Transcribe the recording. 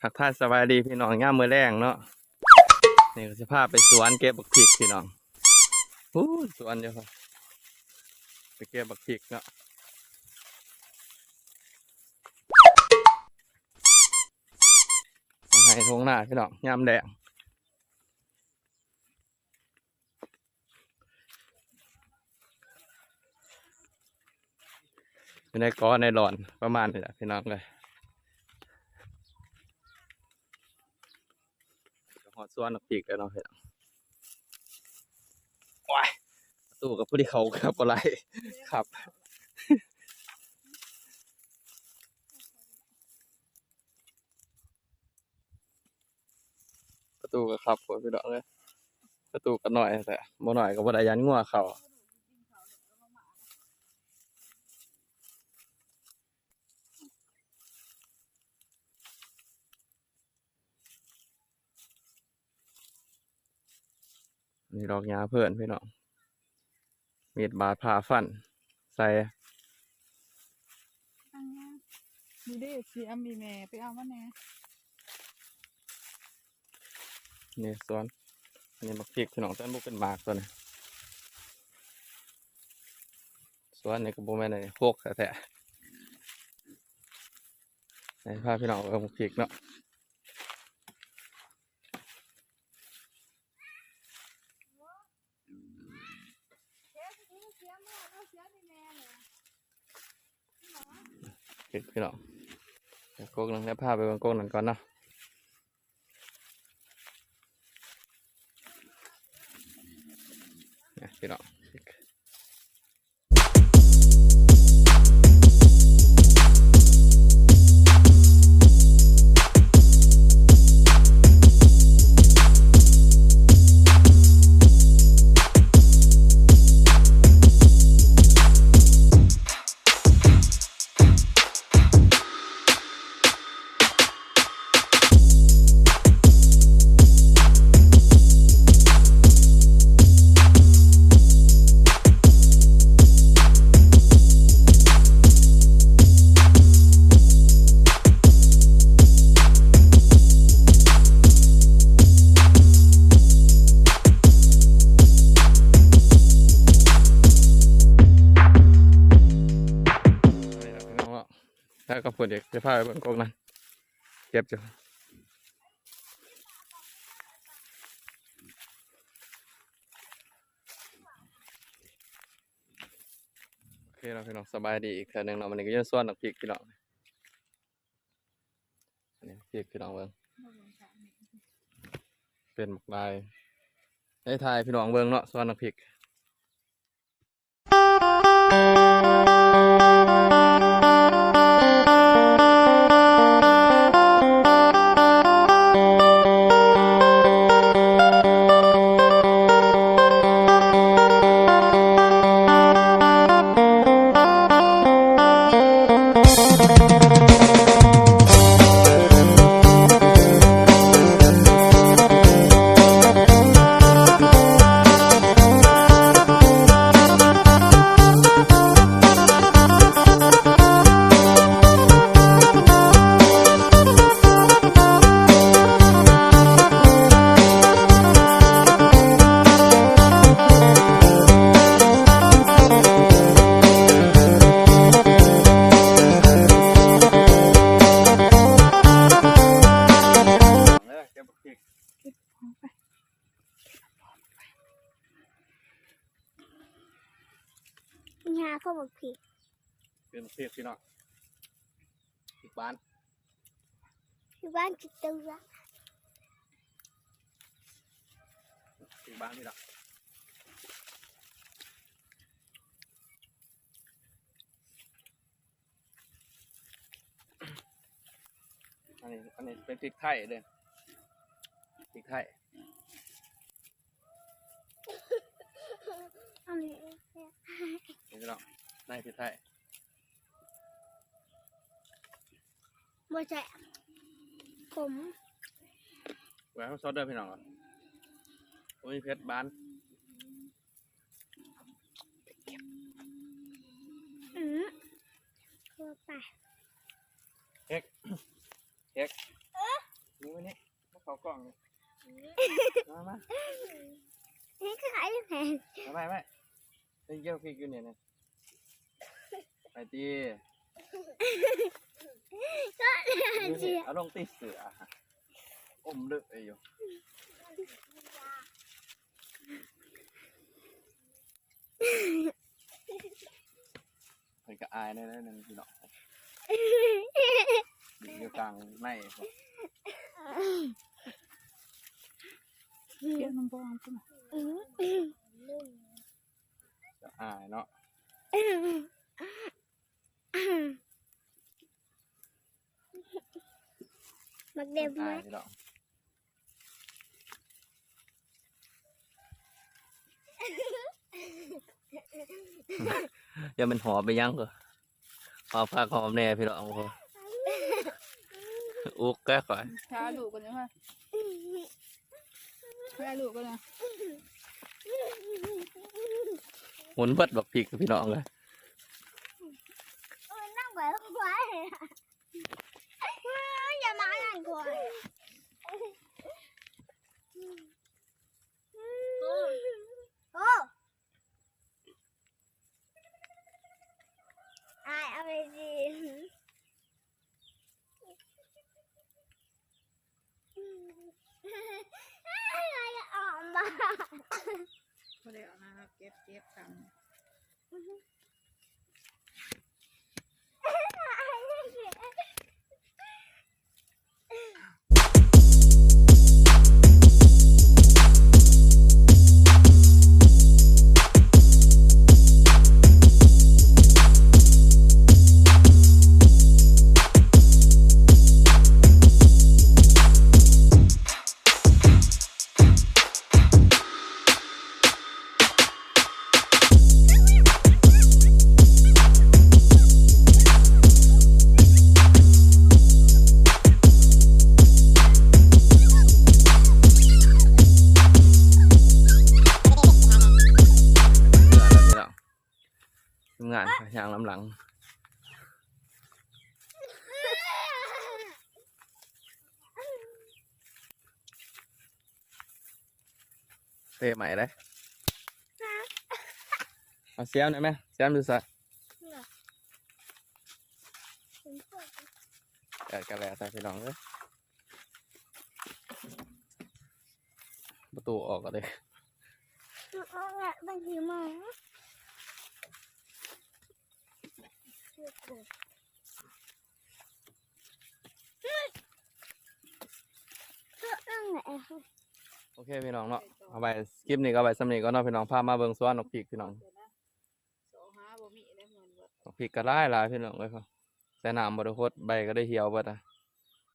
ทักทายสบายดีพี่น้องย่ามมือแรงเนาะนี่ก็จะพาไปสวนเก็บบักพริกพี่น้องอู้สวนเดียวครับไปเก็บบักพริกเนาะทงไห้ทงหน้าพี่น้องย่ามแดงอยู่ในก้อนในหลอนประมาณนี้แหละพี่น้องเลย หอดส่วนปีกแล้วเนาะเห็นว้ายประตู้กับผู้ที่เขาครับอะไรครับประตูก็ครับผมพี่ดอกเลยประตูก็หน่อยแต่บ่หน่อยก็บ่ได้ยันงัวเขา นี่ดอกยาเพื่อนพี่น้องมีดบาดผ่าฟัน ใส่อันเนี้ยมีเด้เสียมีแม่ไปเอามาแน่นี่สวนอันนี้บักพริกพี่น้องต้นบุกเป็นหมากตัวนี้สวนนี่ก็บ่แม่นอะไรโคกแท้ๆในพาพี่น้องเอาบักพริกเนาะ พริกพี่น้องเดี๋ยวโคกนึงแล้วพาไปเบนโกกหนึ่งก่อนเนาะพี่น้อง แล้วก็พูดเด็กจะพาไปเบนโคกนั้นเก็บจ้ะโอเคเราพี่น้องสบายดีอีกเทื่อหนึงเนาะมันนี้ก็ยังส่วนดอกพริกพี่น้องอันนี้พริกพี่น้องเบิ่งเป็นหมกลายได้ทายพี่น้องเบิ่งเนาะส่วนหน้ำพริก ยาเข้าบอกผิดเป็นพริกพี่น้องพริกบ้านอยู่บ้านจิตตัวพริกบ้านพี่น้องอันนี้อันนี้เป็นพริกไทยเลยพริกไทย อันนี้ นี่ พี่น้องในพริกไทยบ่ใช่ผมไว้ให้ซอสเด้อพี่น้องก่อนโอ้ยเพชรบ้านอืมทั่วไปเค้กเค้กนี่วันนี้มาเขากล่องเลยมามานี่คือขายยังไงมาไม่ไม่เล่นเกี่ยวพริกอยู่เนี่ยนะ ไปตีก็เลยเจียเอาลงตีเสืออมดึกไอ้อยู่เพิ่นก็อายได้แล้วนึงพี่น้องอยู่กลางในพวกเก็บน้ำบองขึ้นมาจะอายเนาะ มักเด็บไหมอายพี่น้องอย่ามันหอมไปยังก็หอมผักหอมแน่พี่น้องพออุกแก้ก่อนช้าลูกกันนะค่ะช้าลูกกันนะหมุนเบิดบักพริกพี่น้องเลย โอ้ยนั่งแบบควายอย่ามาหนังควายโอ้อายเอาไปสิอะไรอ อกมาก็เลยเอามาเก็บเก็บทำ มดูสักแดดกันแล้วใส่พี่น้องเลยประตูออกก็เลยบางทีมานั่งไหน โอเคพี่น้องเนาะเอาไปคลิปนี้ก็เอาไปสำเนีก็เนาะพี่น้องพามาเบิ่งสวนนกพีกพี่น้องเดี๋ยวนะโซฮาบ่มีได้เหมือนว่านกพีกก็ได้หลายพี่น้องเลยครับใส่น้ำบไดโคตรใบก็ได้เหี่ยวเบิดอะ